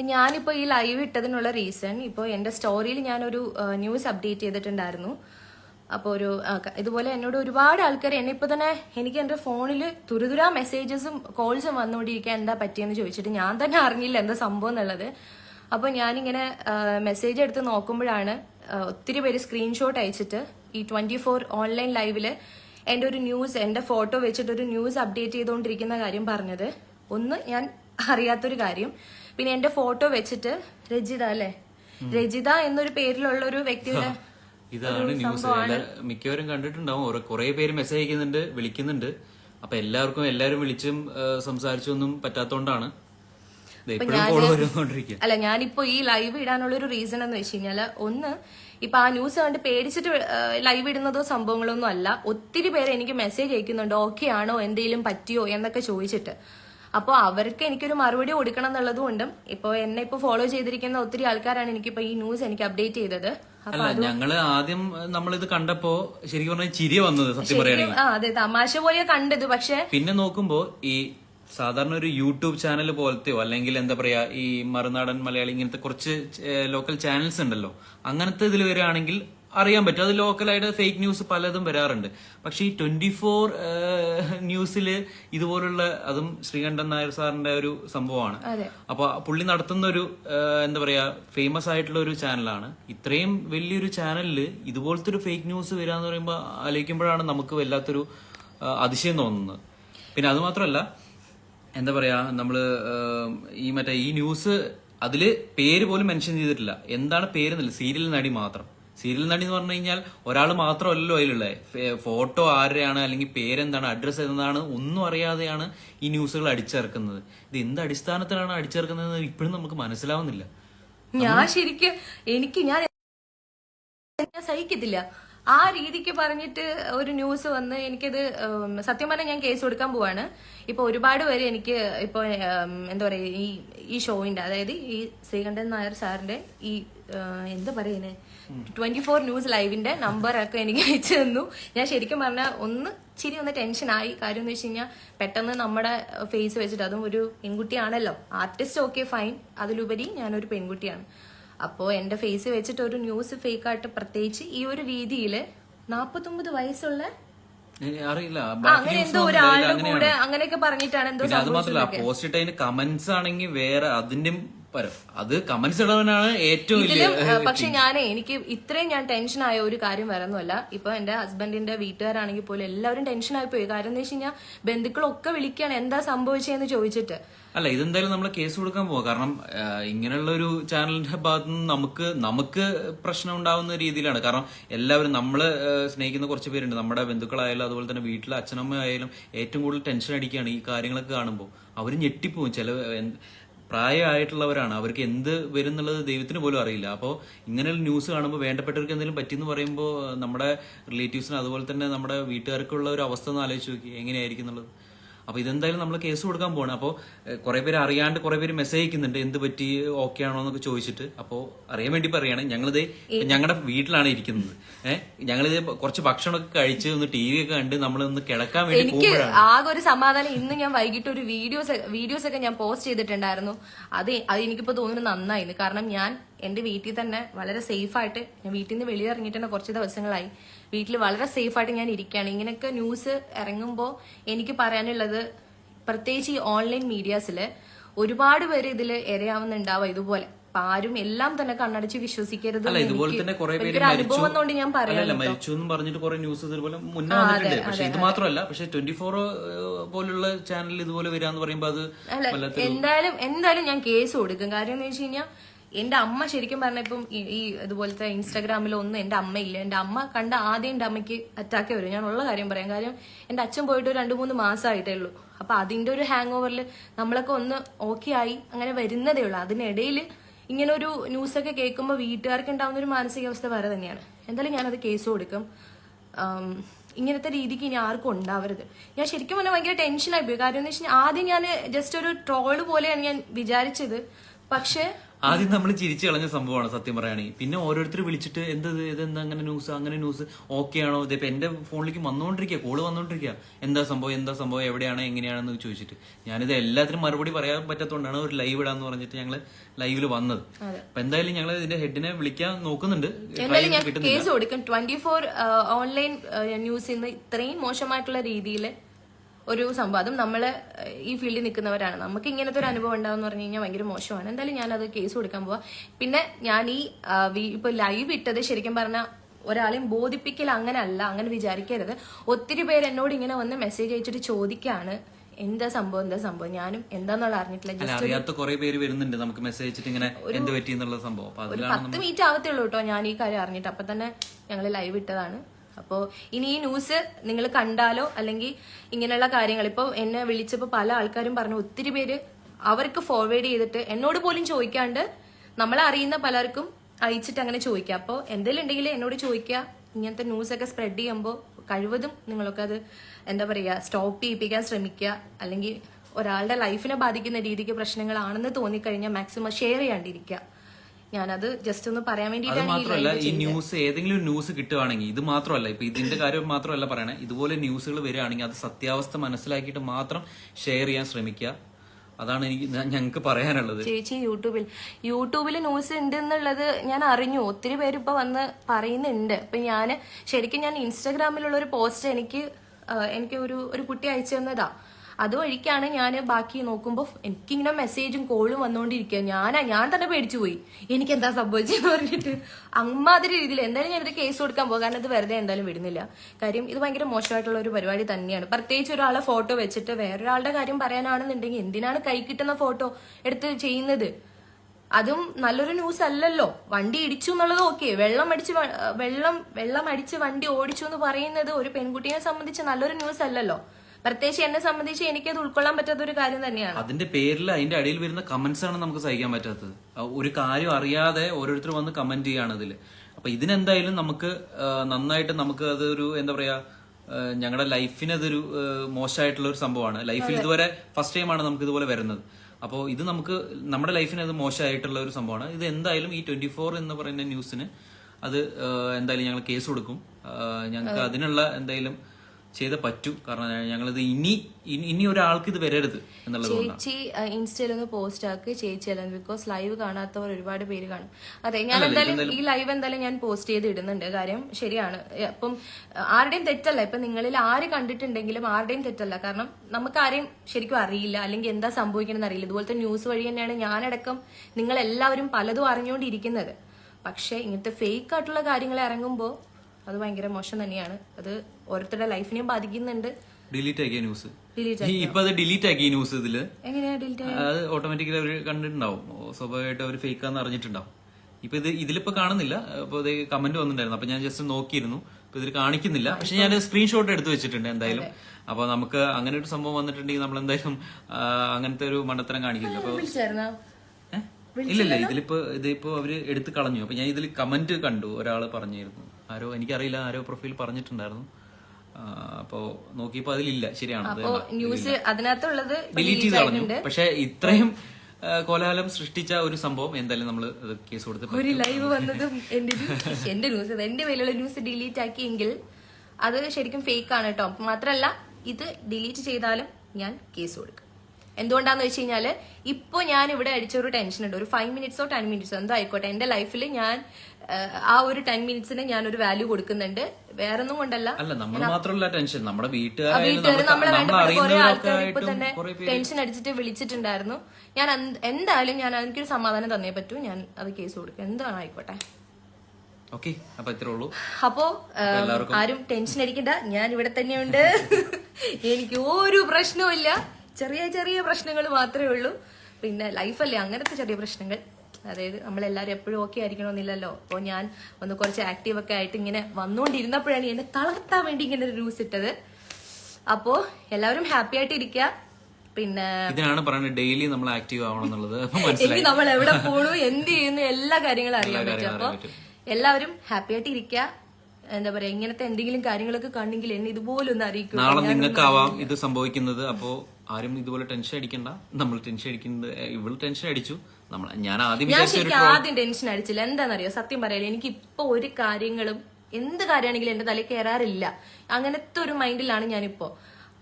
ഇപ്പൊ ഞാനിപ്പോൾ ഈ ലൈവ് ഇട്ടതിനുള്ള റീസൺ ഇപ്പോൾ എന്റെ സ്റ്റോറിയിൽ ഞാനൊരു ന്യൂസ് അപ്ഡേറ്റ് ചെയ്തിട്ടുണ്ടായിരുന്നു. അപ്പോൾ ഒരു ഇതുപോലെ എന്നോട് ഒരുപാട് ആൾക്കാർ എന്നെ ഇപ്പോൾ തന്നെ എനിക്ക് എന്റെ ഫോണിൽ തുരുതുരാ മെസ്സേജസും കോൾസും വന്നുകൊണ്ടിരിക്കുക എന്താ പറ്റിയെന്ന് ചോദിച്ചിട്ട് ഞാൻ തന്നെ അറിഞ്ഞില്ല എന്താ സംഭവം എന്നുള്ളത്. അപ്പോൾ ഞാനിങ്ങനെ മെസ്സേജ് എടുത്ത് നോക്കുമ്പോഴാണ് ഒത്തിരി പേര് സ്ക്രീൻഷോട്ട് അയച്ചിട്ട് ഈ ട്വന്റി ഫോർ ഓൺലൈൻ ലൈവിൽ എന്റെ ഒരു ന്യൂസ് എന്റെ ഫോട്ടോ വെച്ചിട്ട് ഒരു ന്യൂസ് അപ്ഡേറ്റ് ചെയ്തുകൊണ്ടിരിക്കുന്ന കാര്യം പറഞ്ഞത്. ഒന്ന് ഞാൻ അറിയാത്തൊരു കാര്യം പിന്നെ എന്റെ ഫോട്ടോ വെച്ചിട്ട് രജിത അല്ലേ? രജിത എന്നൊരു പേരിലുള്ള ഒരു വ്യക്തിയുടെ ഇതാണ് ന്യൂസ്. മിക്കവരും കണ്ടിട്ടുണ്ടാവും. കുറെ പേര് മെസ്സേജ് അയക്കുന്നുണ്ട് വിളിക്കുന്നുണ്ട്. അപ്പൊ എല്ലാവർക്കും എല്ലാരും വിളിച്ചും സംസാരിച്ചൊന്നും പറ്റാത്തോണ്ടാണ് അല്ല ഞാനിപ്പോ ഈ ലൈവ് ഇടാനുള്ള ഒരു റീസൺ എന്ന് വെച്ച് കഴിഞ്ഞാൽ ഒന്ന് ഇപ്പൊ ആ ന്യൂസ് കണ്ട് പേടിച്ചിട്ട് ലൈവ് ഇടുന്നതോ സംഭവങ്ങളൊന്നും അല്ല. ഒത്തിരി പേര് എനിക്ക് മെസ്സേജ് അയക്കുന്നുണ്ട്. ഓക്കെ ആണോ? എന്തെങ്കിലും പറ്റിയോ? എന്നൊക്കെ ചോദിച്ചിട്ട്. അപ്പോൾ അവർക്ക് എനിക്കൊരു മറുപടി കൊടുക്കണം എന്നുള്ളത് കൊണ്ടും ഇപ്പോൾ എന്നെ ഇപ്പോൾ ഫോളോ ചെയ്തിരിക്കുന്ന ഒത്തിരി ആൾക്കാരാണ് എനിക്കിപ്പോൾ ഈ ന്യൂസ് എനിക്ക് അപ്ഡേറ്റ് ചെയ്തത്. അല്ല ഞങ്ങൾ ആദ്യം നമ്മൾ ഇത് കണ്ടപ്പോ ശരിക്കും പറഞ്ഞാൽ ചിരി വന്നത് സത്യം പറയുകയാണെങ്കിൽ അതെ തമാശ പോലെ കണ്ടത് പക്ഷെ പിന്നെ നോക്കുമ്പോ ഈ സാധാരണ ഒരു യൂട്യൂബ് ചാനൽ പോലത്തെയോ അല്ലെങ്കിൽ എന്താ പറയാ ഈ മറുനാടൻ മലയാളി ഇങ്ങനത്തെ കുറച്ച് ലോക്കൽ ചാനൽസ് ഉണ്ടല്ലോ. അങ്ങനത്തെ ഇതിൽ വരികയാണെങ്കിൽ അറിയാൻ പറ്റും. അത് ലോക്കലായിട്ട് ഫേക്ക് ന്യൂസ് പലതും വരാറുണ്ട്. പക്ഷേ ഈ ട്വന്റി ഫോർ ന്യൂസിൽ ഇതുപോലുള്ള അതും ശ്രീകണ്ഠൻ നായർ സാറിന്റെ ഒരു സംഭവമാണ്. അപ്പൊ പുള്ളി നടത്തുന്ന ഒരു എന്താ പറയാ ഫേമസ് ആയിട്ടുള്ള ഒരു ചാനലാണ് ഇത്രയും വലിയൊരു ചാനലിൽ ഇതുപോലത്തെ ഒരു ഫേക്ക് ന്യൂസ് വരാന്ന് പറയുമ്പോൾ ആലോചിക്കുമ്പോഴാണ് നമുക്ക് വല്ലാത്തൊരു അതിശയം തോന്നുന്നത്. പിന്നെ അത് മാത്രമല്ല എന്താ പറയാ നമ്മൾ ഈ മറ്റേ ഈ ന്യൂസ് അതിൽ പേര് പോലും മെൻഷൻ ചെയ്തിട്ടില്ല. എന്താണ് പേര് എന്നില്ല സീരിയൽ നടി മാത്രം. സീരിയൽ നടി എന്ന് പറഞ്ഞു കഴിഞ്ഞാൽ ഒരാൾ മാത്രമല്ലല്ലോ അതിലുള്ളത് ഫോട്ടോ ആരുടെയാണ് അല്ലെങ്കിൽ പേരെന്താണ് അഡ്രസ്സ് എന്താണ് ഒന്നും അറിയാതെയാണ് ഈ ന്യൂസുകൾ അടിച്ചിറക്കുന്നത്. ഇത് എന്ത് അടിസ്ഥാനത്തിലാണ് അടിച്ചിറക്കുന്നത് ഇപ്പോഴും നമുക്ക് മനസ്സിലാവുന്നില്ല. ഞാൻ ശരിക്കും എനിക്ക് ഞാൻ സഹിക്കത്തില്ല. ആ രീതിക്ക് പറഞ്ഞിട്ട് ഒരു ന്യൂസ് വന്ന് എനിക്കത് സത്യം പറഞ്ഞാൽ ഞാൻ കേസ് കൊടുക്കാൻ പോവാണ്. ഇപ്പൊ ഒരുപാട് പേര് എനിക്ക് ഇപ്പൊ എന്താ പറയാ ഈ ഈ ഷോയിന്റെ അതായത് ഈ ശ്രീകണ്ഠൻ നായർ സാറിന്റെ ഈ എന്താ പറയുന്നേ ട്വന്റി ഫോർ ന്യൂസ് ലൈവിന്റെ നമ്പർ ഒക്കെ എനിക്ക് അയച്ചു തന്നു. ഞാൻ ശരിക്കും പറഞ്ഞാൽ ഒന്ന് ചിരി ഒന്ന് ആയി. കാര്യം എന്ന് വെച്ച് കഴിഞ്ഞാൽ പെട്ടെന്ന് നമ്മുടെ ഫേസ് വെച്ചിട്ട് അതും ഒരു പെൺകുട്ടിയാണല്ലോ. ആർട്ടിസ്റ്റ് ഓക്കെ ഫൈൻ അതിലുപരി ഞാനൊരു പെൺകുട്ടിയാണ്. അപ്പോ എന്റെ ഫേസ് വെച്ചിട്ട് ഒരു ന്യൂസ് ഫേക്ക് ആയിട്ട് പ്രത്യേകിച്ച് ഈ ഒരു രീതിയിൽ നാപ്പത്തൊമ്പത് വയസ്സുള്ള അറിയില്ല. ആ, അങ്ങനെ എന്തോ ഒരാളുടെ കൂടെ അങ്ങനെയൊക്കെ പറഞ്ഞിട്ടാണ് എന്തോ പിന്നെ അത് മാത്രമല്ല പോസ്റ്റ് ഇട്ടതിന് കമന്റ്സ് ആണെങ്കിൽ വേറെ അതിന്റെ അത് കമന്റ്സ് ഇടവനാണ് ഏറ്റവും വലിയ പക്ഷെ ഞാനേ എനിക്ക് ഇത്രയും ഞാൻ ടെൻഷൻ ആയ ഒരു കാര്യം വരുന്നല്ല ഇപ്പൊ എന്റെ ഹസ്ബൻഡിന്റെ വീട്ടുകാരാണെങ്കിൽ പോലും എല്ലാവരും ടെൻഷൻ ആയി പോയി. കാരണം എന്താ വെച്ച് കഴിഞ്ഞാൽ ബന്ധുക്കളൊക്കെ വിളിക്കുകയാണ് എന്താ സംഭവിച്ചതെന്ന് ചോദിച്ചിട്ട്. അല്ല ഇതെന്തായാലും നമ്മൾ കേസ് കൊടുക്കാൻ പോവാ. കാരണം ഇങ്ങനെയുള്ള ഒരു ചാനലിന്റെ ഭാഗത്ത് നിന്ന് നമുക്ക് നമുക്ക് പ്രശ്നം ഉണ്ടാവുന്ന രീതിയിലാണ്. കാരണം എല്ലാവരും നമ്മൾ സ്നേഹിക്കുന്ന കുറച്ച് പേരുണ്ട്. നമ്മുടെ ബന്ധുക്കളായാലും അതുപോലെ തന്നെ വീട്ടിലെ അച്ഛനമ്മ ആയാലും ഏറ്റവും കൂടുതൽ ടെൻഷൻ അടിക്കുകയാണ് ഈ കാര്യങ്ങളൊക്കെ കാണുമ്പോൾ അവർ ഞെട്ടിപ്പോവും. ചില പ്രായമായിട്ടുള്ളവരാണ്. അവർക്ക് എന്ത് വരും എന്നുള്ളത് ദൈവത്തിന് പോലും അറിയില്ല. അപ്പോൾ ഇങ്ങനെ ന്യൂസ് കാണുമ്പോൾ വേണ്ടപ്പെട്ടവർക്ക് എന്തെങ്കിലും പറ്റിയെന്ന് പറയുമ്പോൾ നമ്മുടെ റിലേറ്റീവ്സിന് അതുപോലെ തന്നെ നമ്മുടെ വീട്ടുകാർക്കുള്ള ഒരു അവസ്ഥ ഒന്ന് ആലോചിച്ച് നോക്കി. എങ്ങനെയായിരിക്കും എന്നുള്ളത്? അപ്പൊ ഇതെന്തായാലും നമ്മൾ കേസ് കൊടുക്കാൻ പോകണം അപ്പോൾ കുറെ പേര് അറിയാണ്ട് കുറെ പേര് മെസ്സേജ് അയക്കുന്നുണ്ട്. എന്ത് പറ്റി? ഓക്കെ ആണോ എന്നൊക്കെ ചോദിച്ചിട്ട്. അപ്പോൾ അറിയാൻ വേണ്ടി പറയാണ്. ഞങ്ങളിത് ഞങ്ങളുടെ വീട്ടിലാണ് ഇരിക്കുന്നത്. ഏഹ് ഞങ്ങളിത് കുറച്ച് ഭക്ഷണമൊക്കെ കഴിച്ച് ഒന്ന് ടി വി ഒക്കെ കണ്ട് നമ്മളൊന്ന് കിടക്കാൻ വേണ്ടി എനിക്ക് ആകെ ഒരു സമാധാനം ഇന്ന് ഞാൻ വൈകിട്ട് ഒരു വീഡിയോസ് വീഡിയോസ് ഒക്കെ ഞാൻ പോസ്റ്റ് ചെയ്തിട്ടുണ്ടായിരുന്നു. അത് അത് എനിക്കിപ്പോ തോന്നുന്നു നന്നായിരുന്നു കാരണം ഞാൻ എന്റെ വീട്ടിൽ തന്നെ വളരെ സേഫ് ആയിട്ട് ഞാൻ വീട്ടിൽ നിന്ന് വെളിയിറങ്ങിയിട്ട് തന്നെ കുറച്ച് ദിവസങ്ങളായി. വീട്ടിൽ വളരെ സേഫ് ആയിട്ട് ഞാൻ ഇരിക്കുകയാണ്. ഇങ്ങനെയൊക്കെ ന്യൂസ് ഇറങ്ങുമ്പോൾ എനിക്ക് പറയാനുള്ളത് പ്രത്യേകിച്ച് ഈ ഓൺലൈൻ മീഡിയാസിൽ ഒരുപാട് പേര് ഇതിൽ ഇരയാവുന്നുണ്ടാവുക ഇതുപോലെ. അപ്പൊ ആരും എല്ലാം തന്നെ കണ്ണടച്ച് വിശ്വസിക്കരുത് ഇതുപോലെ തന്നെ കുറെ പേര് അനുഭവം വന്നുകൊണ്ട് ഞാൻ പറയാം മരിച്ചു എന്ന് പറഞ്ഞിട്ട് കുറെ ന്യൂസ് ഇതുപോലെ മുന്നേ വന്നിട്ടുണ്ട്. പക്ഷെ ഇത് മാത്രമല്ല പക്ഷെ ട്വന്റി ഫോർ പോലുള്ള ചാനലിൽ ഇതുപോലെ വരാന്ന് പറയുമ്പോൾ അത് എന്തായാലും എന്തായാലും ഞാൻ കേസ് കൊടുക്കും. കാര്യം എന്ന് വെച്ച് കഴിഞ്ഞാൽ എന്റെ അമ്മ ശരിക്കും പറഞ്ഞ ഇപ്പം ഈ ഇതുപോലത്തെ ഇൻസ്റ്റാഗ്രാമിലൊന്നും എന്റെ അമ്മയില്ല. എന്റെ അമ്മ കണ്ട ആദ്യം എന്റെ അമ്മയ്ക്ക് അറ്റാക്കേ വരും. ഞാൻ ഉള്ള കാര്യം പറയാം. കാര്യം എന്റെ അച്ഛൻ പോയിട്ട് രണ്ടു മൂന്ന് മാസമായിട്ടേ ഉള്ളൂ. അപ്പൊ അതിന്റെ ഒരു ഹാങ് ഓവറിൽ നമ്മളൊക്കെ ഒന്ന് ഓക്കെ ആയി അങ്ങനെ വരുന്നതേ ഉള്ളൂ. അതിനിടയിൽ ഇങ്ങനെ ഒരു ന്യൂസ് ഒക്കെ കേൾക്കുമ്പോൾ വീട്ടുകാർക്ക് ഉണ്ടാവുന്ന ഒരു മാനസികാവസ്ഥ വേറെ തന്നെയാണ്. എന്തായാലും ഞാനത് കേസ് കൊടുക്കും. ഇങ്ങനത്തെ രീതിക്ക് ഇനി ആർക്കും ഉണ്ടാവരുത്. ഞാൻ ശരിക്കും പറഞ്ഞാൽ ഭയങ്കര ടെൻഷനായി പോയി. കാര്യം എന്ന് വെച്ചാൽ ആദ്യം ഞാൻ ജസ്റ്റ് ഒരു ട്രോൾ പോലെയാണ് ഞാൻ വിചാരിച്ചത്. പക്ഷേ ആദ്യം നമ്മൾ ചിരിച്ചു കളഞ്ഞ സംഭവമാണ് സത്യം പറയുകയാണെങ്കിൽ പിന്നെ ഓരോരുത്തർ വിളിച്ചിട്ട് എന്തത് ഇതെന്താ അങ്ങനെ ന്യൂസ് അങ്ങനെ ന്യൂസ് ഓക്കെ ആണോ? ഇതിപ്പോ എന്റെ ഫോണിലേക്ക് വന്നുകൊണ്ടിരിക്കുക കോൾ വന്നുകൊണ്ടിരിക്കുക എന്താ സംഭവം എന്താ സംഭവം എവിടെയാണ് എങ്ങനെയാണെന്ന് ചോദിച്ചിട്ട്. ഞാനിത് എല്ലാത്തിനും മറുപടി പറയാൻ പറ്റാത്തതുകൊണ്ടാണ് ഒരു ലൈവ് ഇടാന്ന് പറഞ്ഞിട്ട് ഞങ്ങൾ ലൈവിൽ വന്നത്. അപ്പൊ എന്തായാലും ഞങ്ങൾ ഇതിന്റെ ഹെഡിനെ വിളിക്കാൻ നോക്കുന്നുണ്ട്. കേസ് കൊടുക്കും. ട്വന്റി ഫോർ ഓൺലൈൻ ന്യൂസിൽ നിന്ന് ഇത്രയും മോശമായിട്ടുള്ള രീതിയിൽ ഒരു സംഭവം. അതും നമ്മൾ ഈ ഫീൽഡിൽ നിൽക്കുന്നവരാണ്. നമുക്ക് ഇങ്ങനത്തെ ഒരു അനുഭവം ഉണ്ടാവും പറഞ്ഞു കഴിഞ്ഞാൽ ഭയങ്കര മോശമാണ്. എന്തായാലും ഞാൻ അത് കേസ് കൊടുക്കാൻ പോവാ. പിന്നെ ഞാൻ ഈ ഇപ്പൊ ലൈവ് ഇട്ടത് ശരിക്കും പറഞ്ഞാൽ ഒരാളെയും ബോധിപ്പിക്കൽ അങ്ങനല്ല അങ്ങനെ വിചാരിക്കരുത്. ഒത്തിരി പേര് എന്നോട് ഇങ്ങനെ വന്ന് മെസ്സേജ് അയച്ചിട്ട് ചോദിക്കാണ്. എന്താ സംഭവം? എന്താ സംഭവം? ഞാനും എന്താന്നുള്ള അറിഞ്ഞിട്ടില്ല. അല്ല അറിയാത്ത കുറെ പേര് വരുന്നുണ്ട്. നമുക്ക് മെസ്സേജ് ഇങ്ങനെ എന്ത് പറ്റി എന്നുള്ള സംഭവം പത്ത് മീറ്റ് ആവത്തേ ഉള്ളൂ കേട്ടോ ഞാൻ ഈ കാര്യം അറിഞ്ഞിട്ട്. അപ്പൊ തന്നെ ഞങ്ങൾ ലൈവ് ഇട്ടതാണ്. അപ്പോൾ ഇനി ഈ ന്യൂസ് നിങ്ങൾ കണ്ടാലോ? അല്ലെങ്കിൽ ഇങ്ങനെയുള്ള കാര്യങ്ങൾ. ഇപ്പോൾ എന്നെ വിളിച്ചപ്പോൾ പല ആൾക്കാരും പറഞ്ഞു ഒത്തിരി പേര് അവർക്ക് ഫോർവേഡ് ചെയ്തിട്ട് എന്നോട് പോലും ചോദിക്കാണ്ട് നമ്മളെ അറിയുന്ന പലർക്കും അയച്ചിട്ട് അങ്ങനെ ചോദിക്കുക. അപ്പോൾ എന്തെങ്കിലും ഉണ്ടെങ്കിൽ എന്നോട് ചോദിക്കുക. ഇങ്ങനത്തെ ന്യൂസൊക്കെ സ്പ്രെഡ് ചെയ്യുമ്പോൾ കഴിവതും നിങ്ങളൊക്കെ അത് എന്താ പറയുക സ്റ്റോപ്പ് ചെയ്യിപ്പിക്കാൻ ശ്രമിക്കുക. അല്ലെങ്കിൽ ഒരാളുടെ ലൈഫിനെ ബാധിക്കുന്ന രീതിക്ക് പ്രശ്നങ്ങളാണെന്ന് തോന്നിക്കഴിഞ്ഞാൽ മാക്സിമം ഷെയർ ചെയ്യാണ്ടിരിക്കുക. ഞാനത് ജസ്റ്റ് ഒന്ന് പറയാൻ അത് മാത്രമല്ല ഈ. ന്യൂസ് ഏതെങ്കിലും ന്യൂസ് കിട്ടുവാണെങ്കിൽ ഇത് മാത്രമല്ല ഇപ്പൊ ഇതിന്റെ കാര്യം മാത്രമല്ല പറയണേ ഇതുപോലെ ന്യൂസുകൾ വരികയാണെങ്കിൽ അത് സത്യാവസ്ഥ മനസ്സിലാക്കിയിട്ട് മാത്രം ഷെയർ ചെയ്യാൻ ശ്രമിക്കുക. അതാണ് എനിക്ക് ഞങ്ങൾക്ക് പറയാനുള്ളത്. ചേച്ചി യൂട്യൂബിൽ യൂട്യൂബിൽ ന്യൂസ് ഉണ്ട് എന്നുള്ളത് ഞാൻ അറിഞ്ഞു. ഒത്തിരി പേര് ഇപ്പൊ വന്ന് പറയുന്നുണ്ട്. അപ്പൊ ഞാൻ ശരിക്കും ഞാൻ ഇൻസ്റ്റാഗ്രാമിലുള്ള ഒരു പോസ്റ്റ് എനിക്ക് ആ, എനിക്ക് ഒരു ഒരു കുട്ടി അയച്ചു തന്നതാ. അതുവഴിക്കാണ് ഞാൻ ബാക്കി നോക്കുമ്പോൾ എനിക്കിങ്ങനെ മെസ്സേജും കോളും വന്നുകൊണ്ടിരിക്കുക ഞാനാ ഞാൻ തന്നെ പേടിച്ചു പോയി. എനിക്ക് എന്താ സംഭവിച്ചെന്ന് പറഞ്ഞിട്ട്. അമ്മാതിരി രീതിയിൽ എന്തായാലും ഞാനിത് കേസ് കൊടുക്കാൻ പോകും കാരണം ഇത് വെറുതെ എന്തായാലും വിടുന്നില്ല. കാര്യം ഇത് ഭയങ്കര മോശമായിട്ടുള്ള ഒരു പരിപാടി തന്നെയാണ്. പ്രത്യേകിച്ച് ഒരാളെ ഫോട്ടോ വെച്ചിട്ട് വേറൊരാളുടെ കാര്യം പറയാനാണെന്നുണ്ടെങ്കിൽ എന്തിനാണ് കൈ കിട്ടുന്ന ഫോട്ടോ എടുത്ത് ചെയ്യുന്നത്? അതും നല്ലൊരു ന്യൂസ് അല്ലല്ലോ. വണ്ടി ഇടിച്ചു എന്നുള്ളത് ഓക്കെ വെള്ളം അടിച്ച് വെള്ളം വെള്ളം അടിച്ച് വണ്ടി ഓടിച്ചു എന്ന് പറയുന്നത് ഒരു പെൺകുട്ടിയെ സംബന്ധിച്ച് നല്ലൊരു ന്യൂസ് അല്ലല്ലോ. പ്രത്യേകിച്ച് എന്നെ സംബന്ധിച്ച് എനിക്കത് ഉൾക്കൊള്ളാൻ പറ്റാത്ത ഒരു കാര്യം തന്നെയാണ്. അതിന്റെ പേരിൽ അതിന്റെ അടിയിൽ വരുന്ന കമന്റ്സ് ആണ് നമുക്ക് സഹിക്കാൻ പറ്റാത്തത്. ഒരു കാര്യം അറിയാതെ ഓരോരുത്തർ വന്ന് കമന്റ് ചെയ്യാണ് അതിൽ അപ്പൊ ഇതിനെന്തായാലും നമുക്ക് നന്നായിട്ട് നമുക്ക് അതൊരു എന്താ പറയാ ഞങ്ങളുടെ ലൈഫിന് അതൊരു ആ, മോശമായിട്ടുള്ള ഒരു സംഭവമാണ് ലൈഫിൽ ഇതുവരെ ഫസ്റ്റ് ടൈമാണ് നമുക്ക് ഇതുപോലെ വരുന്നത്. അപ്പോൾ ഇത് നമുക്ക് നമ്മുടെ ലൈഫിന് അത് മോശമായിട്ടുള്ള ഒരു സംഭവമാണ്. ഇത് എന്തായാലും ഈ ട്വന്റി ഫോർ എന്ന് പറയുന്ന ന്യൂസിന് അത് എന്തായാലും ഞങ്ങൾ കേസ് കൊടുക്കും. ഞങ്ങൾക്ക് അതിനുള്ള എന്തായാലും ചെയ്തേ പറ്റൂ. കാരണം ഞങ്ങളിത് ഇനി ഇനി- ഒരാൾക്ക് ഇത് വരരുത് എന്നുള്ളത് ചേച്ചി ഇൻസ്റ്റയിൽ ഒന്ന് പോസ്റ്റ് ആക്കി ചേച്ചി അല്ല ബിക്കോസ് ലൈവ് കാണാത്തവർ ഒരുപാട് പേര് കാണും. അതെ ഞാൻ എന്തായാലും ഈ ലൈവ് എന്തായാലും ഞാൻ പോസ്റ്റ് ചെയ്ത് ഇടുന്നുണ്ട്. കാര്യം ശരിയാണ്. അപ്പം ആരുടെയും തെറ്റല്ല. ഇപ്പൊ നിങ്ങളിൽ ആര് കണ്ടിട്ടുണ്ടെങ്കിലും ആരുടെയും തെറ്റല്ല. കാരണം നമുക്ക് ആരെയും ശരിക്കും അറിയില്ല. അല്ലെങ്കിൽ എന്താ സംഭവിക്കണമെന്ന് അറിയില്ല. ഇതുപോലത്തെ ന്യൂസ് വഴി തന്നെയാണ് ഞാനടക്കം നിങ്ങൾ എല്ലാവരും പലതും അറിഞ്ഞുകൊണ്ടിരിക്കുന്നത് പക്ഷെ ഇങ്ങനത്തെ ഫേക്ക് ആയിട്ടുള്ള കാര്യങ്ങൾ ഇറങ്ങുമ്പോൾ അത് ഭയങ്കര മോശം തന്നെയാണ്. അത് ഓരോരുത്തരുടെ ലൈഫിനെയും ബാധിക്കുന്നുണ്ട്. ഡിലീറ്റ് ആക്കിയ ന്യൂസ് ഇപ്പൊ അത് ഡിലീറ്റ് ആക്കി ന്യൂസ് ഇതിൽ എങ്ങനെയാ ഡിലീറ്റ് അത് ഓട്ടോമാറ്റിക്കലി അവർ കണ്ടിട്ടുണ്ടാവും. സ്വാഭാവികമായിട്ട് അവർ ഫേക്ക് ആണെന്ന് അറിഞ്ഞിട്ടുണ്ടാവും. ഇപ്പൊ ഇത് ഇതിലിപ്പോ കാണുന്നില്ല. അപ്പൊ ഇത് കമന്റ് വന്നിട്ടുണ്ടായിരുന്നു. അപ്പൊ ഞാൻ ജസ്റ്റ് നോക്കിയിരുന്നു. ഇപ്പൊ ഇതിൽ കാണിക്കുന്നില്ല. പക്ഷെ ഞാൻ സ്ക്രീൻഷോട്ട് എടുത്തു വെച്ചിട്ടുണ്ട് എന്തായാലും. അപ്പൊ നമുക്ക് അങ്ങനെ ഒരു സംഭവം വന്നിട്ടുണ്ടെങ്കിൽ നമ്മൾ എന്തായാലും അങ്ങനത്തെ ഒരു മണ്ടത്തരം കാണിക്കില്ല. അപ്പൊ ഇല്ലല്ല ഇതിലിപ്പോ ഇതിപ്പോ അവർ എടുത്തു കളഞ്ഞു. അപ്പൊ ഞാൻ ഇതിൽ കമന്റ് കണ്ടു. ഒരാൾ പറഞ്ഞിരുന്നു. ആരോ എനിക്കറിയില്ല ആരോ പ്രൊഫൈൽ പറഞ്ഞിട്ടുണ്ടായിരുന്നു. അപ്പോ നോക്കിയപ്പോ അതിലില്ല. ശരിയാണ് ന്യൂസ് അതിനകത്തുള്ളത് ഡിലീറ്റ് ചെയ്ത് കളഞ്ഞു. പക്ഷെ ഇത്രയും കോലാഹലം സൃഷ്ടിച്ച ഒരു സംഭവം എന്തായാലും നമ്മൾ കേസ് കൊടുത്ത് ഒരു ലൈവ് വന്നതും എന്റെ ന്യൂസ് എന്റെ ന്യൂസ് എന്റെ പേരിലുള്ള ന്യൂസ് ഡിലീറ്റ് ആക്കിയെങ്കിൽ അത് ശരിക്കും ഫേക്ക് ആണ് കേട്ടോ. മാത്രല്ല ഇത് ഡിലീറ്റ് ചെയ്താലും ഞാൻ കേസ് കൊടുക്കും. എന്തുകൊണ്ടാന്ന് വെച്ച് കഴിഞ്ഞാൽ ഇപ്പൊ ഞാൻ ഇവിടെ അടിച്ച ഒരു ടെൻഷൻ ഉണ്ട് ഒരു ഫൈവ് മിനിറ്റ്സോ ടെൻ മിനിറ്റ്സോ എന്തോ ആയിക്കോട്ടെ എന്റെ ലൈഫിൽ ഞാൻ ആ, ഒരു ടെൻ മിനിറ്റ്സിന് ഞാൻ ഒരു വാല്യൂ കൊടുക്കുന്നുണ്ട്. വേറെ ഒന്നും കൊണ്ടല്ല. അല്ല നമ്മൾ മാത്രമല്ല ടെൻഷൻ. നമ്മുടെ വീട്ടുകാരായാലും വീട്ടുകാർ നമുക്ക് നമ്മളെ നമ്മൾ വേണ്ടപ്പെട്ട കുറെ അറിയുന്നവരൊക്കെ ആൾക്കാർ ഇപ്പൊ ആയിട്ടും തന്നെ ടെൻഷൻ അടിച്ചിട്ട് വിളിച്ചിട്ടുണ്ടായിരുന്നു. ഞാൻ എന്ത്- എന്തായാലും ഞാൻ എനിക്കൊരു സമാധാനം തന്നേ പറ്റൂ. ഞാൻ അത് കേസ് കൊടുക്കും. എന്താണ് ആയിക്കോട്ടെ ഓക്കെ അപ്പൊ ഇത്രേ ഉള്ളൂ. അപ്പോ ആരും ടെൻഷൻ അടിക്കണ്ട. ഞാൻ ഇവിടെ തന്നെയുണ്ട്. എനിക്ക് ഒരു പ്രശ്നവും ഇല്ല ചെറിയ ചെറിയ പ്രശ്നങ്ങൾ മാത്രമേ ഉള്ളൂ. പിന്നെ ലൈഫല്ലേ അങ്ങനത്തെ ചെറിയ പ്രശ്നങ്ങൾ. അതായത് നമ്മളെല്ലാവരും എപ്പോഴും ഓക്കെ ആയിരിക്കണമെന്നില്ലല്ലോ. അപ്പോൾ ഞാൻ ഒന്ന് കുറച്ച് ആക്റ്റീവ് ഒക്കെ ആയിട്ട് ഇങ്ങനെ വന്നുകൊണ്ടിരുന്നപ്പോഴാണ് എന്നെ തളർത്താൻ വേണ്ടി ഇങ്ങനെ ഒരു ന്യൂസ് ഇട്ടത്. അപ്പോൾ എല്ലാവരും ഹാപ്പി ആയിട്ട് ഇരിക്കുക പിന്നെ ഇതിനാണ് പറയുന്നത് ഡെയിലി നമ്മൾ ആക്റ്റീവ് ആവണം എന്നുള്ളത്. എനിക്ക് നമ്മൾ എവിടെ പോണു എന്ത് ചെയ്യുന്നു എല്ലാ കാര്യങ്ങളും അറിയാൻ പറ്റും. കാര്യങ്ങളും അപ്പൊ എല്ലാവരും ഹാപ്പി ആയിട്ട് ഇരിക്കുക എന്താ പറയാ ഇങ്ങനത്തെ എന്തെങ്കിലും കാര്യങ്ങളൊക്കെ കണ്ടെങ്കിൽ എന്നെ ഇതുപോലൊന്നും ഒന്ന് അറിയിക്കും. നാളെ നിങ്ങൾക്കാവാം ഇത് സംഭവിക്കുന്നത്. അപ്പോ ആരും ഇതുപോലെ ടെൻഷൻ അടിക്കണ്ട. നമ്മൾ ടെൻഷൻ അടിക്കുന്നത് ഇവൾ ടെൻഷൻ അടിച്ചു. നമ്മൾ ഞാൻ ആദ്യം ഞാൻ ശരിക്കും ആദ്യം ടെൻഷൻ അടിച്ചില്ല. എന്താണെന്നറിയോ സത്യം പറയാലോ എനിക്ക് ഇപ്പൊ ഒരു കാര്യങ്ങളും എന്ത് കാര്യമാണെങ്കിലും എന്റെ തലയിൽ കയറാറില്ല അങ്ങനത്തെ ഒരു മൈൻഡിലാണ് ഞാനിപ്പോ.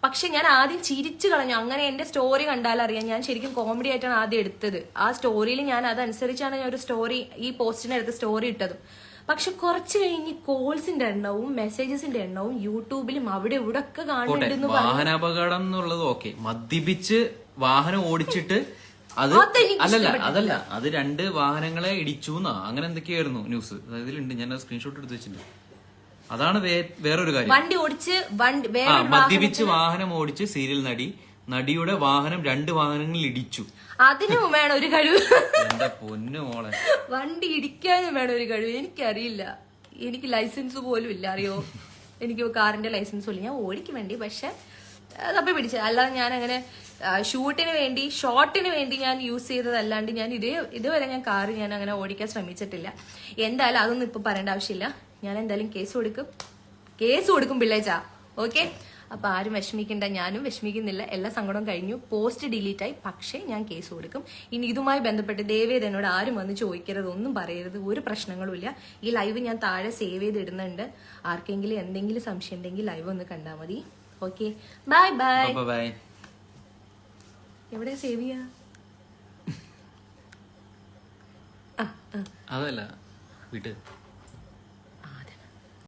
പക്ഷെ ഞാൻ ആദ്യം ചിരിച്ചു കളഞ്ഞു. അങ്ങനെ എന്റെ സ്റ്റോറി കണ്ടാലറിയാം. ഞാൻ ശരിക്കും കോമഡി ആയിട്ടാണ് ആദ്യം എടുത്തത്. ആ സ്റ്റോറിയിൽ ഞാൻ അതനുസരിച്ചാണ് ഞാൻ ഒരു സ്റ്റോറി ഈ പോസ്റ്റിനെടുത്ത് സ്റ്റോറി ഇട്ടതും. പക്ഷെ കുറച്ച് കഴിഞ്ഞ് കോൾസിന്റെ എണ്ണവും മെസ്സേജസിന്റെ എണ്ണവും യൂട്യൂബിലും അവിടെ ഇവിടെ ഒക്കെ വാഹന കാണുന്നുണ്ടെന്ന് വാഹനാപകടം എന്നുള്ളത് ഓക്കെ. മദ്യപിച്ച് വാഹനം ഓടിച്ചിട്ട് അത് അല്ലല്ല അതല്ല. അത് രണ്ട് വാഹനങ്ങളെ ഇടിച്ചു എന്നാ അങ്ങനെ എന്തൊക്കെയായിരുന്നു ന്യൂസ്? ഇതിലുണ്ട് ഞാൻ സ്ക്രീൻഷോട്ട് എടുത്ത് വെച്ചിട്ടുണ്ട്. അതാണ് വേറൊരു കാര്യം. വണ്ടി ഓടിച്ച് വണ്ടി വേറെ മദ്യപിച്ച് വാഹനം ഓടിച്ച് സീരിയൽ നടി നടിയുടെ വാഹനം രണ്ട് വാഹനങ്ങളിൽ ഇടിച്ചു. അതിനും വേണം ഒരു കഴിവ്. എന്റെ പൊന്നു മോളെ? വണ്ടി ഇടിക്കാനും വേണം ഒരു കഴിവ്. എനിക്കറിയില്ല. എനിക്ക് ലൈസൻസ് പോലും ഇല്ല അറിയോ? എനിക്ക് കാറിന്റെ ലൈസൻസ് ഇല്ല. ഞാൻ ഓടിക്കും വേണ്ടി പക്ഷെ തപ്പി പിടിച്ച. അല്ലാതെ ഞാൻ അങ്ങനെ ഷൂട്ടിന് വേണ്ടി ഷോട്ടിന് വേണ്ടി ഞാൻ യൂസ് ചെയ്തതല്ലാണ്ട് ഞാൻ ഇതേ ഇതുവരെ ഞാൻ കാറ് ഞാൻ അങ്ങനെ ഓടിക്കാൻ ശ്രമിച്ചിട്ടില്ല. എന്തായാലും അതൊന്നും ഇപ്പൊ പറയേണ്ട ആവശ്യമില്ല. ഞാൻ എന്തായാലും കേസ് കൊടുക്കും. കേസ് കൊടുക്കും പിള്ളേച്ചാ. ഓക്കെ? അപ്പൊ ആരും വിഷമിക്കണ്ട ഞാനും വിഷമിക്കുന്നില്ല എല്ലാ സങ്കടവും കഴിഞ്ഞു. പോസ്റ്റ് ഡിലീറ്റായി പക്ഷേ ഞാൻ കേസ് കൊടുക്കും. ഇനി ഇതുമായി ബന്ധപ്പെട്ട് ദയവേത് എന്നോട് ആരും വന്ന് ചോദിക്കരുത് ഒന്നും പറയരുത് ഒരു പ്രശ്നങ്ങളുമില്ല ഈ ലൈവ് ഞാൻ താഴെ സേവ് ചെയ്തിടുന്നുണ്ട് ആർക്കെങ്കിലും എന്തെങ്കിലും സംശയം ഉണ്ടെങ്കിൽ ലൈവ് ഒന്ന് കണ്ടാൽ മതി. ഓക്കെ ബൈ ബൈ ബൈ എവിടെ സേവ് ചെയ്യാ? അതല്ല വിട്ട്.